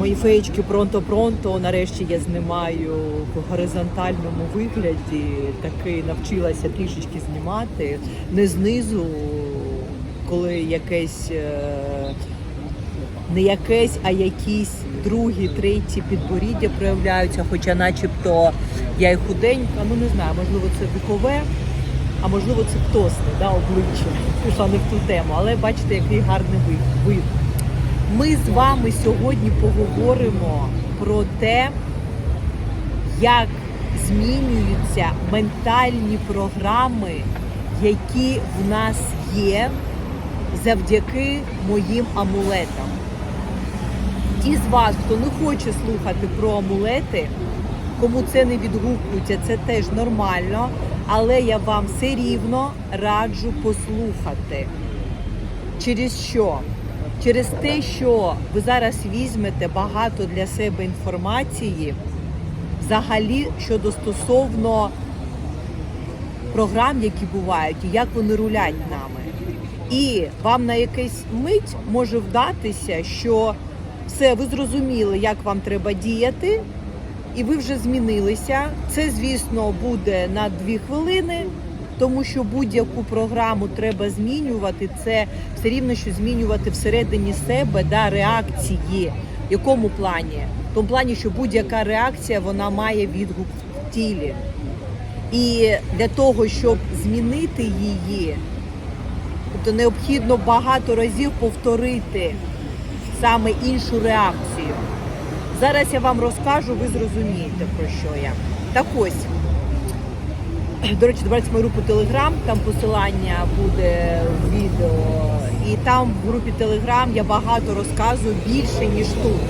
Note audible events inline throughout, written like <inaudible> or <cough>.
Мої феєчки пронто-пронто. Нарешті я знімаю в горизонтальному вигляді. Таки навчилася трішечки знімати. Не знизу, коли якесь. е, Не якесь, а якісь другі, треті підборіддя проявляються, хоча начебто я і худенька, ну не знаю, можливо, це вікове, а можливо, це птосне, да, обличчя. Пішла не в ту тему, але бачите, який гарний вид. Ми з вами сьогодні поговоримо про те, як змінюються ментальні програми, які в нас є завдяки моїм амулетам. Ті з вас, хто не хоче слухати про амулети, кому це не відгукується, це теж нормально, але я вам все рівно раджу послухати. Через що? Через те, що ви зараз візьмете багато для себе інформації, взагалі щодо стосовно програм, які бувають, і як вони рулять нами. І вам на якийсь мить може вдатися, що все, ви зрозуміли, як вам треба діяти, і ви вже змінилися. Це, звісно, буде на дві хвилини, тому що будь-яку програму треба змінювати. Це все рівно, що змінювати всередині себе да, реакції. В якому плані? В тому плані, що будь-яка реакція вона має відгук в тілі. І для того, щоб змінити її, тобто необхідно багато разів повторити саме іншу реакцію. Зараз я вам розкажу, ви зрозумієте про що я. Так ось. <clears throat> До речі, добавте мою групу Телеграм, там посилання буде в відео. І там в групі Телеграм я багато розказую більше, ніж тут.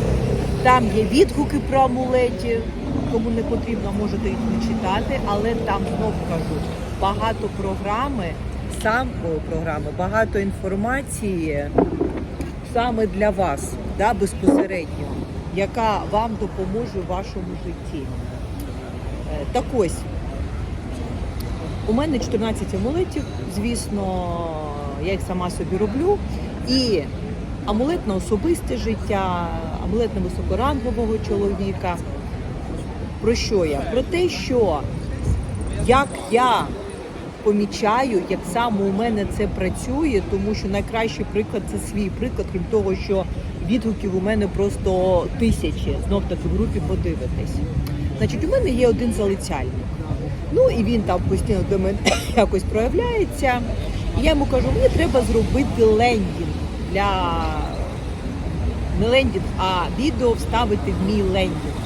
Там є відгуки про амулетів, кому не потрібно, можете їх не читати, але там знов кажу, багато програми, сам програми, багато інформації саме для вас, да, безпосередньо, яка вам допоможе в вашому житті. Е, Так ось, у мене 14 амулетів, звісно, я їх сама собі роблю. І амулет на особисте життя, амулет на високорангового чоловіка. Про що я? Про те, що як я помічаю, як саме у мене це працює, тому що найкращий приклад це свій приклад, крім того, що відгуків у мене просто тисячі. Знов таки в групі подивитесь. Значить, у мене є один залицяльник. Ну і він там постійно до мене <coughs> якось проявляється. І я йому кажу, мені треба зробити лендінг для не лендінг, а відео вставити в мій лендінг.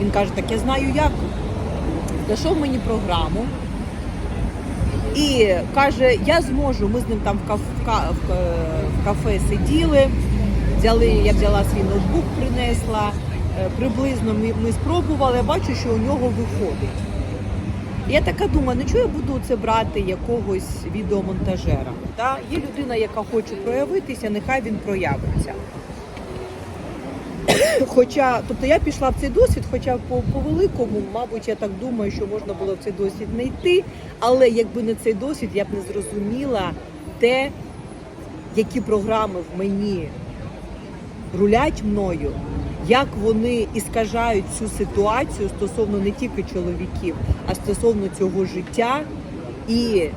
Він каже, так я знаю як. Знайшов мені програму і каже, я зможу. Ми з ним там в кафе сиділи, взяли, я взяла свій ноутбук, принесла. Е, Приблизно ми, ми спробували, я бачу, що у нього виходить. Я така думаю, ну чого я буду це брати якогось відеомонтажера? Та? Є людина, яка хоче проявитися, нехай він проявиться. Хоча, тобто я пішла в цей досвід, хоча по, по великому, мабуть, я так думаю, що можна було в цей досвід не йти, але якби не цей досвід, я б не зрозуміла те, які програми в мені рулять мною, як вони іскажають цю ситуацію стосовно не тільки чоловіків, а стосовно цього життя. І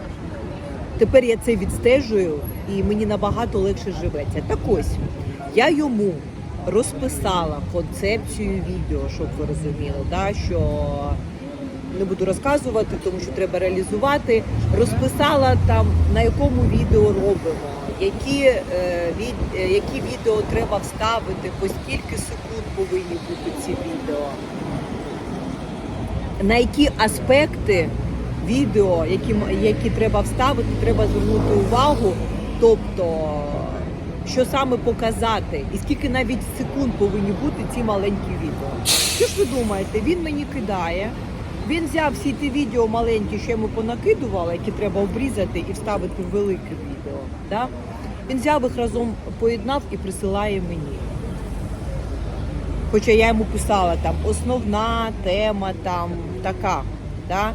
тепер я це відстежую, і мені набагато легше живеться. Так ось я йому розписала концепцію відео, щоб ви розуміли, да, що не буду розказувати, тому що треба реалізувати. Розписала там на якому відео робимо, які, е, е, які відео треба вставити, по скільки секунд повинні бути ці відео, на які аспекти відео, які, які треба вставити, треба звернути увагу. Тобто, що саме показати, і скільки навіть секунд повинні бути ці маленькі відео. Що ж ви думаєте? Він мені кидає. Він взяв всі ті відео маленькі, що йому понакидувала, які треба обрізати і вставити в велике відео. Да? Він взяв їх разом поєднав і присилає мені. Хоча я йому писала там основна тема там така. Да?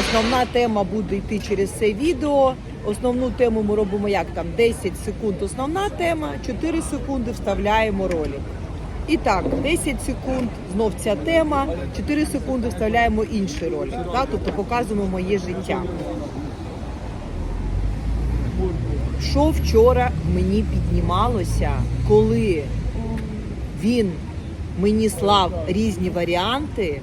Основна тема буде йти через це відео. Основну тему ми робимо як там 10 секунд основна тема, 4 секунди вставляємо ролик. І так, 10 секунд знов ця тема, 4 секунди вставляємо інший ролик. Да? Тобто показуємо моє життя. Що вчора мені піднімалося, коли він мені слав різні варіанти,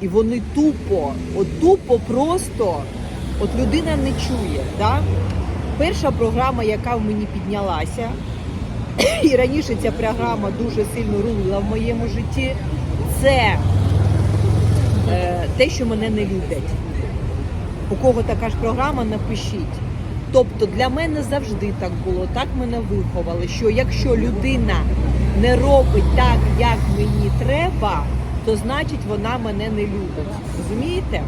і вони тупо, от тупо просто, от людина не чує. Да? Перша програма, яка в мені піднялася, <coughs> і раніше ця програма дуже сильно рулила в моєму житті, це е, те, що мене не люблять. У кого така ж програма, напишіть. Тобто для мене завжди так було, так мене виховали, що якщо людина не робить так, як мені треба, то значить вона мене не любить. Розумієте?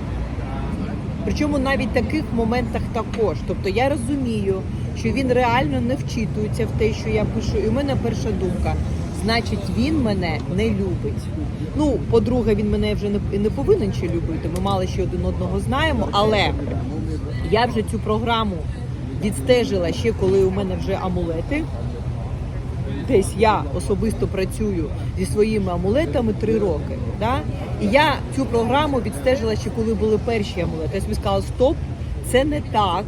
Причому навіть в таких моментах також. Тобто я розумію, що він реально не вчитується в те, що я пишу. І в мене перша думка. Значить, він мене не любить. Ну, по-друге, він мене вже не, не повинен ще любити. Ми мало ще один одного знаємо, але я вже цю програму відстежила ще коли у мене вже амулети. Десь я особисто працюю зі своїми амулетами три роки. Да? І я цю програму відстежила ще коли були перші амулети. Я собі сказала, стоп, це не так.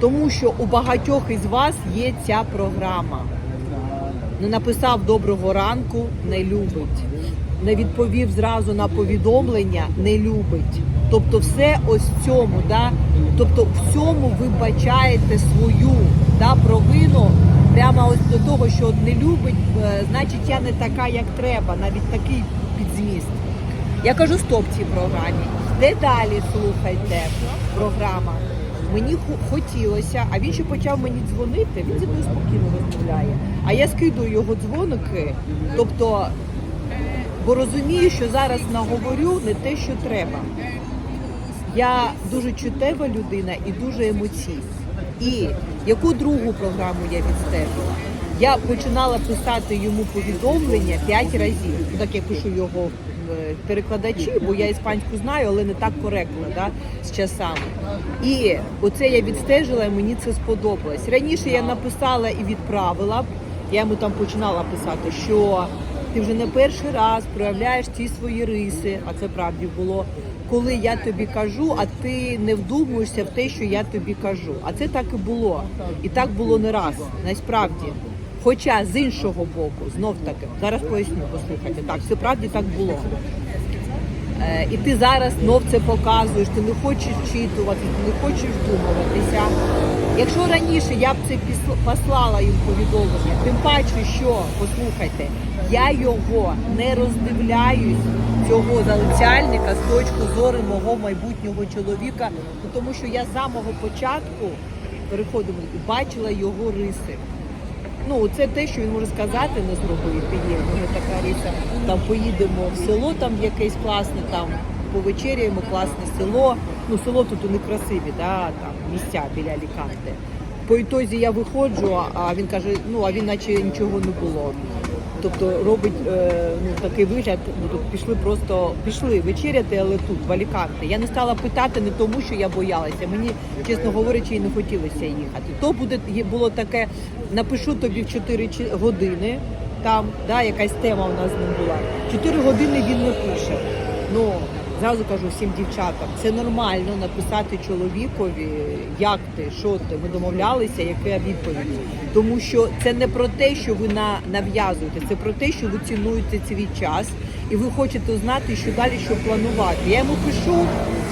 Тому що у багатьох із вас є ця програма. Не написав доброго ранку, не любить. Не відповів зразу на повідомлення, не любить. Тобто, все ось цьому, да? тобто в цьому ви бачаєте свою да, провину прямо ось до того, що не любить, е, значить я не така, як треба, навіть такий підзміст. Я кажу стоп цій програмі. Де далі слухайте програма? Мені хо- хотілося, а він ще почав мені дзвонити. Він зі мною спокійно розмовляє. А я скидую його дзвоники. Тобто, бо розумію, що зараз наговорю не те, що треба. Я дуже чутева людина і дуже емоційна. І яку другу програму я відстежила? Я починала писати йому повідомлення 5 разів. Так я пишу його перекладачі, бо я іспанську знаю, але не так коректно да, з часами. І оце я відстежила, і мені це сподобалось. Раніше я написала і відправила. Я йому там починала писати, що ти вже не перший раз проявляєш ці свої риси, а це правді було. Коли я тобі кажу, а ти не вдумуєшся в те, що я тобі кажу. А це так і було. І так було не раз, насправді. Хоча з іншого боку, знов таки, зараз поясню, послухайте, так, все правді так було. Е, і ти зараз знов це показуєш, ти не хочеш вчитувати, ти не хочеш вдумуватися. Якщо раніше я б це послала їм повідомлення, тим паче, що послухайте, я його не роздивляюсь, цього залицяльника з точки зору мого майбутнього чоловіка, тому що я з самого початку переходимо бачила його риси. Ну, це те, що він може сказати, не зробити. Є в така риса. Там поїдемо в село, там якесь класне, там повечеряємо, класне село. Ну, село тут у них красиві, да, там місця біля лікарні. По ітозі я виходжу, а він каже, ну а він наче нічого не було. Тобто робить е, ну, такий вигляд, ну тут пішли просто пішли вечеряти, але тут, в Аліканте. Я не стала питати не тому, що я боялася. Мені, чесно говорячи, і не хотілося їхати. То буде було таке, напишу тобі в 4 години. Там да, якась тема у нас з ним була. 4 години він не пише. Ну, зразу кажу всім дівчатам, це нормально написати чоловікові, як ти, що ти, ми домовлялися, яка відповідь. Тому що це не про те, що ви на, нав'язуєте, це про те, що ви цінуєте свій час і ви хочете знати, що далі що планувати. Я йому пишу,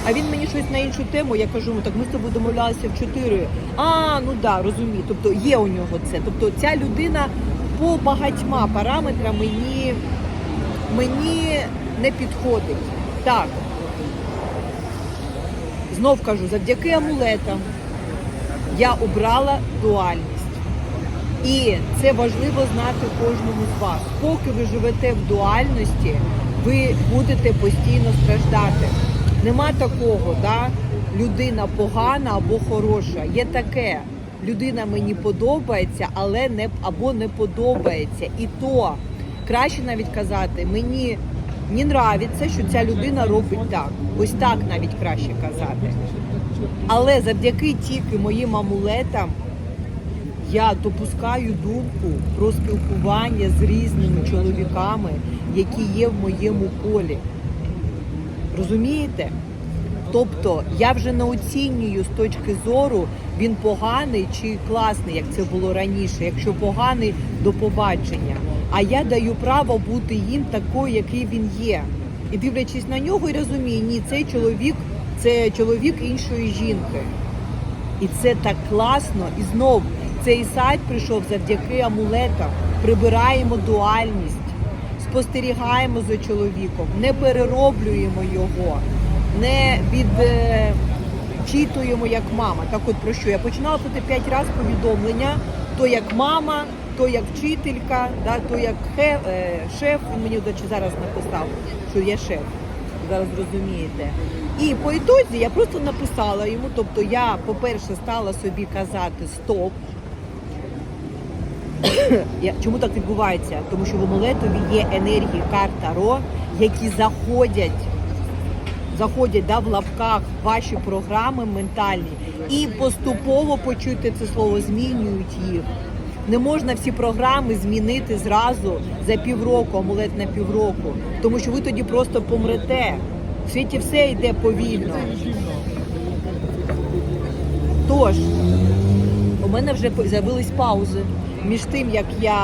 а він мені щось на іншу тему. Я кажу, так ми з тобою домовлялися в 4. А, ну да, розумію. Тобто є у нього це. Тобто ця людина по багатьма параметрам мені, мені не підходить. Так. Знов кажу, завдяки амулетам я обрала дуальність. І це важливо знати кожному з вас. Поки ви живете в дуальності, ви будете постійно страждати. Нема такого, да? людина погана або хороша. Є таке. Людина мені подобається, але не або не подобається. І то краще навіть казати, мені не нравиться, що ця людина робить так. Ось так навіть краще казати. Але завдяки тільки моїм амулетам я допускаю думку про спілкування з різними чоловіками, які є в моєму полі. Розумієте? Тобто я вже не оцінюю з точки зору, він поганий чи класний, як це було раніше. Якщо поганий, до побачення. А я даю право бути їм такою, який він є. І дивлячись на нього, і розумію, ні, цей чоловік це чоловік іншої жінки. І це так класно. І знов цей сайт прийшов завдяки амулетам. Прибираємо дуальність, спостерігаємо за чоловіком, не перероблюємо його, не відчитуємо як мама. Так от про що? Я починала тут п'ять разів повідомлення, то як мама, то як вчителька, да, то як хе, е, шеф. Він мені, до зараз написав, що я шеф. Зараз розумієте. І по ітозі я просто написала йому, тобто я, по-перше, стала собі казати стоп. <coughs> Я- Чому так відбувається? Тому що в амулетові є енергії карт Таро, які заходять, заходять да, в лапках ваші програми ментальні і поступово почуйте це слово, змінюють їх. Не можна всі програми змінити зразу за півроку, амулет на півроку, тому що ви тоді просто помрете. В світі все йде повільно. Тож, у мене вже з'явились паузи між тим, як я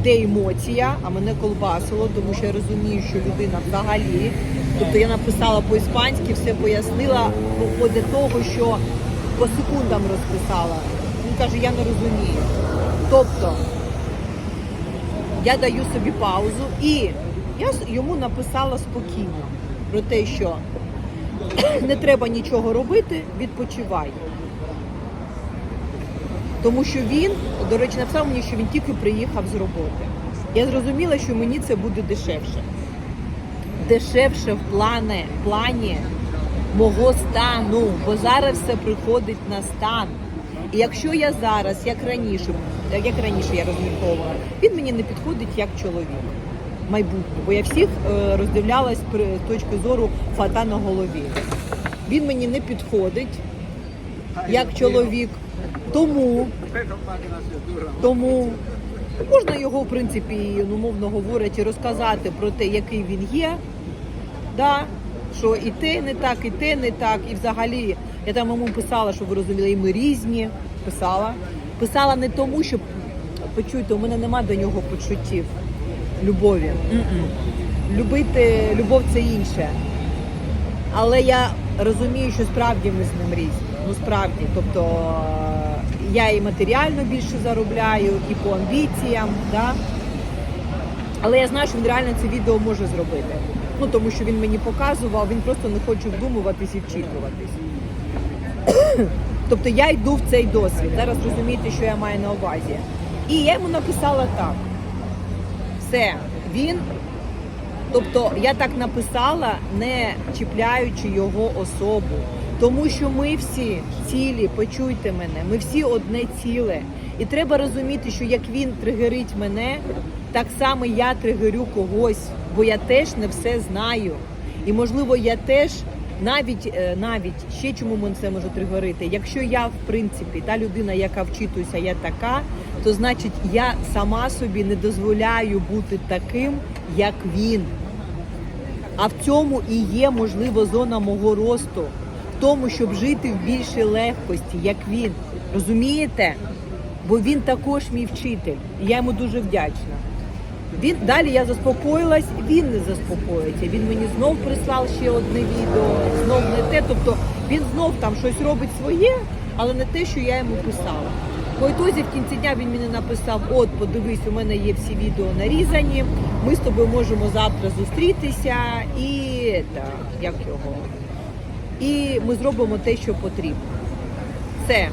йде емоція, а мене колбасило, тому що я розумію, що людина взагалі. Тобто я написала по-іспанськи, все пояснила по- до того, що по секундам розписала. Він каже, я не розумію. Тобто я даю собі паузу і я йому написала спокійно про те, що <clears throat> не треба нічого робити, відпочивай. Тому що він, до речі, написав мені, що він тільки приїхав з роботи. Я зрозуміла, що мені це буде дешевше. Дешевше в плані, плані мого стану, бо зараз все приходить на стан. І якщо я зараз, як раніше, як раніше я розмірковувала, він мені не підходить як чоловік майбутнє, бо я всіх е, роздивлялась з точки зору фата на голові. Він мені не підходить як чоловік. Тому, тому можна його, в принципі, ну, мовно говорячи, розказати про те, який він є. Да? Що і те не так, і те не так. І взагалі я там йому писала, що ви розуміли, і ми різні. Писала. Писала не тому, що почуйте, у мене нема до нього почуттів любові. М-м. Любити любов це інше. Але я розумію, що справді ми з ним різні. Ну справді, тобто я і матеріально більше заробляю, і по амбіціям, да? але я знаю, що він реально це відео може зробити. Ну тому що він мені показував, він просто не хоче вдумуватись і вчитуватись. тобто я йду в цей досвід. Зараз розумієте, що я маю на увазі. І я йому написала так. Все, він Тобто я так написала, не чіпляючи його особу. Тому що ми всі цілі, почуйте мене, ми всі одне ціле. І треба розуміти, що як він тригерить мене, так само я тригерю когось, бо я теж не все знаю. І можливо, я теж навіть е, навіть ще чому мене це може тригерити. Якщо я, в принципі, та людина, яка вчитується, я така, то значить я сама собі не дозволяю бути таким, як він. А в цьому і є можливо зона мого росту, тому, щоб жити в більшій легкості, як він. Розумієте? Бо він також мій вчитель. І я йому дуже вдячна. Він далі я заспокоїлась, він не заспокоїться. Він мені знов прислав ще одне відео, знов не те. Тобто він знов там щось робить своє, але не те, що я йому писала. По ітозі в кінці дня він мені написав: от, подивись, у мене є всі відео нарізані. Ми з тобою можемо завтра зустрітися і та, як його. І ми зробимо те, що потрібно. Все.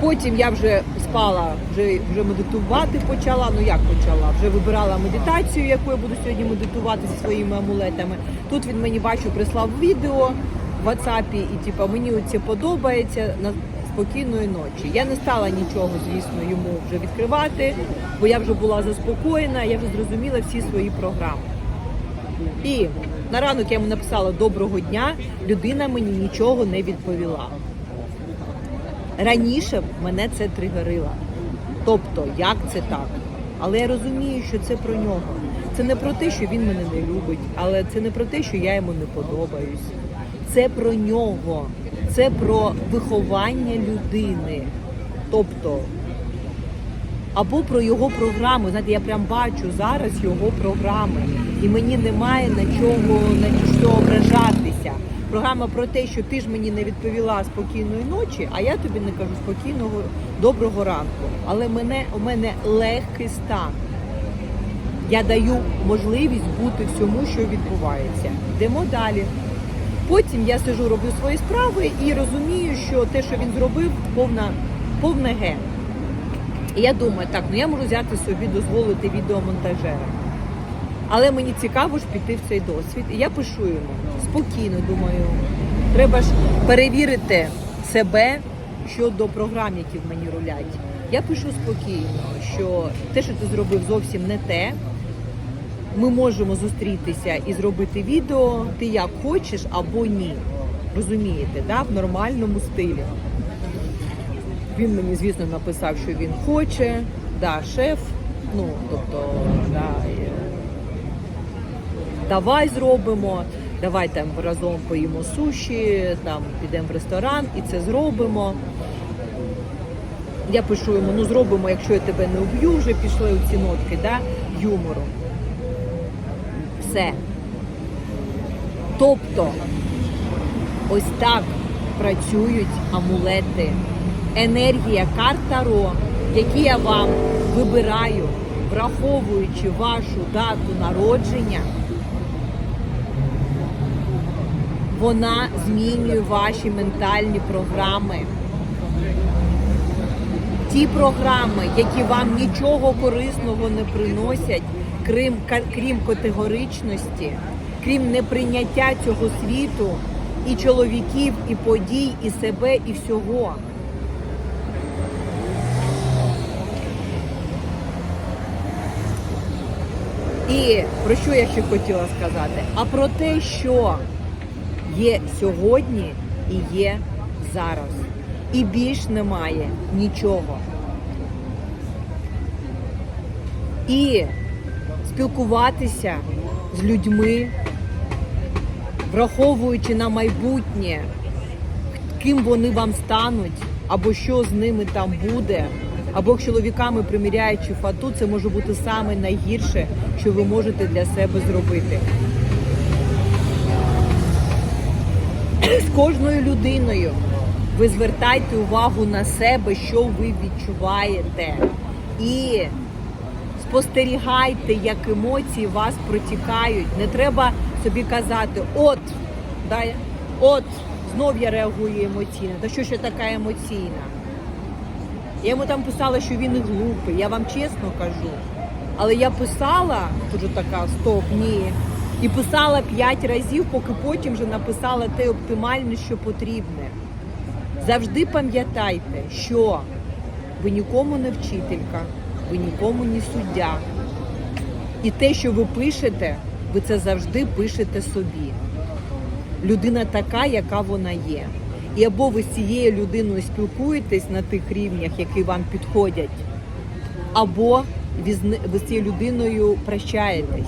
Потім я вже спала, вже, вже медитувати почала. Ну як почала? Вже вибирала медитацію, яку я буду сьогодні медитувати зі своїми амулетами. Тут він мені бачу, прислав відео в WhatsApp, і типу, мені це подобається на спокійної ночі. Я не стала нічого, звісно, йому вже відкривати, бо я вже була заспокоєна, я вже зрозуміла всі свої програми. І на ранок я йому написала доброго дня. Людина мені нічого не відповіла. Раніше мене це тригерило. Тобто, як це так? Але я розумію, що це про нього. Це не про те, що він мене не любить, але це не про те, що я йому не подобаюсь. Це про нього, це про виховання людини. Тобто, або про його програму. Знаєте, я прям бачу зараз його програми, і мені немає на чого на що ображатися. Програма про те, що ти ж мені не відповіла спокійної ночі, а я тобі не кажу спокійного доброго ранку. Але мене у мене легкий стан. Я даю можливість бути всьому, що відбувається. Йдемо далі. Потім я сижу, роблю свої справи і розумію, що те, що він зробив, повна, повне ге. І я думаю, так, ну я можу взяти собі, дозволити відеомонтажера. Але мені цікаво ж піти в цей досвід. І я пишу йому спокійно, думаю, треба ж перевірити себе щодо програм, які в мені рулять. Я пишу спокійно, що те, що ти зробив, зовсім не те. Ми можемо зустрітися і зробити відео, ти як хочеш або ні. Розумієте, да? в нормальному стилі. Він мені, звісно, написав, що він хоче, да, шеф. Ну, тобто, да, е, давай зробимо, давай там разом поїмо суші, там підемо в ресторан і це зробимо. Я пишу йому, ну зробимо, якщо я тебе не вб'ю, вже пішли у ці нотки, да, юмору. Все. Тобто, ось так працюють амулети. Енергія карт Таро, які я вам вибираю, враховуючи вашу дату народження, вона змінює ваші ментальні програми. Ті програми, які вам нічого корисного не приносять, крім, крім категоричності, крім неприйняття цього світу, і чоловіків, і подій, і себе, і всього. І про що я ще хотіла сказати? А про те, що є сьогодні і є зараз. І більш немає нічого. І спілкуватися з людьми, враховуючи на майбутнє, ким вони вам стануть, або що з ними там буде, або чоловіками приміряючи фату, це може бути саме найгірше, що ви можете для себе зробити. З кожною людиною ви звертайте увагу на себе, що ви відчуваєте. І спостерігайте, як емоції вас протікають. Не треба собі казати, от, да, от, знов я реагую емоційно. Та що я така емоційна? Я йому там писала, що він глупий, я вам чесно кажу. Але я писала, же така стоп, ні. І писала п'ять разів, поки потім вже написала те оптимальне, що потрібне. Завжди пам'ятайте, що ви нікому не вчителька, ви нікому не суддя. І те, що ви пишете, ви це завжди пишете собі. Людина така, яка вона є. І або ви з цією людиною спілкуєтесь на тих рівнях, які вам підходять, або ви з цією людиною прощаєтесь.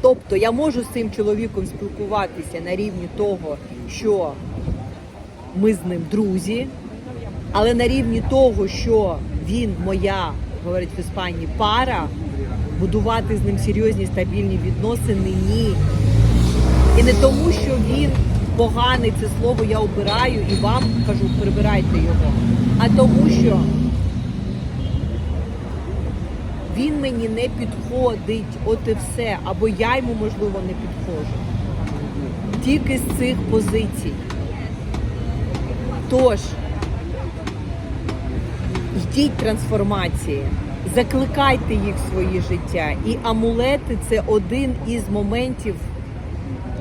Тобто я можу з цим чоловіком спілкуватися на рівні того, що ми з ним друзі, але на рівні того, що він моя, говорять в Іспанії, пара, будувати з ним серйозні стабільні відносини ні. І не тому, що він поганий, це слово я обираю і вам кажу, прибирайте його, а тому, що він мені не підходить, от і все, або я йому, можливо, не підходжу. Тільки з цих позицій. Тож, йдіть трансформації, закликайте їх в своє життя. І амулети це один із моментів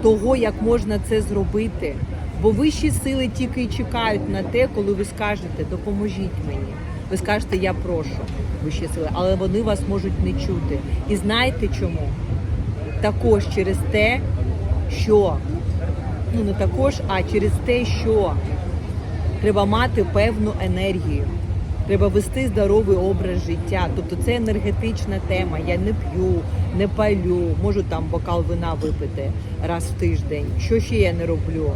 того, як можна це зробити. Бо вищі сили тільки й чекають на те, коли ви скажете допоможіть мені. Ви скажете, я прошу вищі сили, але вони вас можуть не чути. І знаєте чому? Також через те, що ну не також, а через те, що Треба мати певну енергію. Треба вести здоровий образ життя. Тобто це енергетична тема. Я не п'ю, не палю, можу там бокал вина випити раз в тиждень. Що ще я не роблю?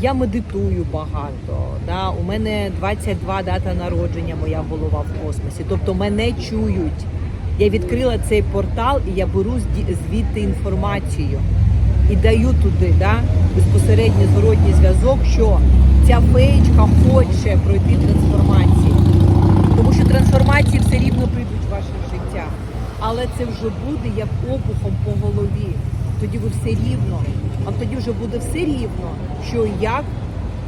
Я медитую багато. Да? У мене 22 дата народження, моя голова в космосі. Тобто мене чують. Я відкрила цей портал і я беру звідти інформацію і даю туди да, безпосередній зворотній зв'язок, що ця феєчка хоче пройти трансформацію. Тому що трансформації все рівно прийдуть в ваше життя. Але це вже буде як обухом по голові. Тоді ви все рівно, а тоді вже буде все рівно, що і як.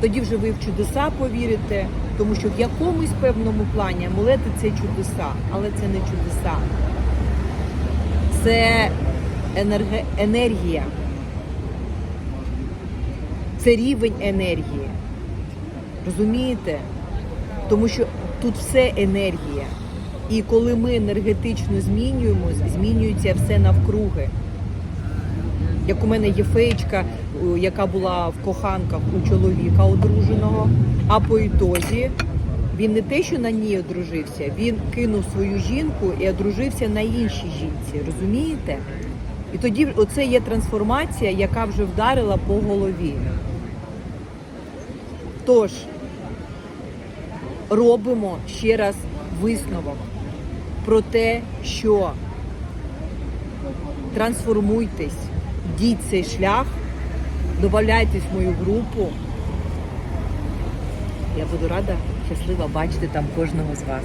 Тоді вже ви в чудеса повірите, тому що в якомусь певному плані амулети це чудеса, але це не чудеса. Це енергія. Це рівень енергії. Розумієте? Тому що тут все енергія. І коли ми енергетично змінюємось, змінюється все навкруги. Як у мене є феєчка, яка була в коханках у чоловіка одруженого, а по ітозі він не те, що на ній одружився, він кинув свою жінку і одружився на іншій жінці. Розумієте? І тоді оце є трансформація, яка вже вдарила по голові. Тож, робимо ще раз висновок про те, що трансформуйтесь, йдіть цей шлях, додайтесь в мою групу. Я буду рада, щаслива бачити там кожного з вас.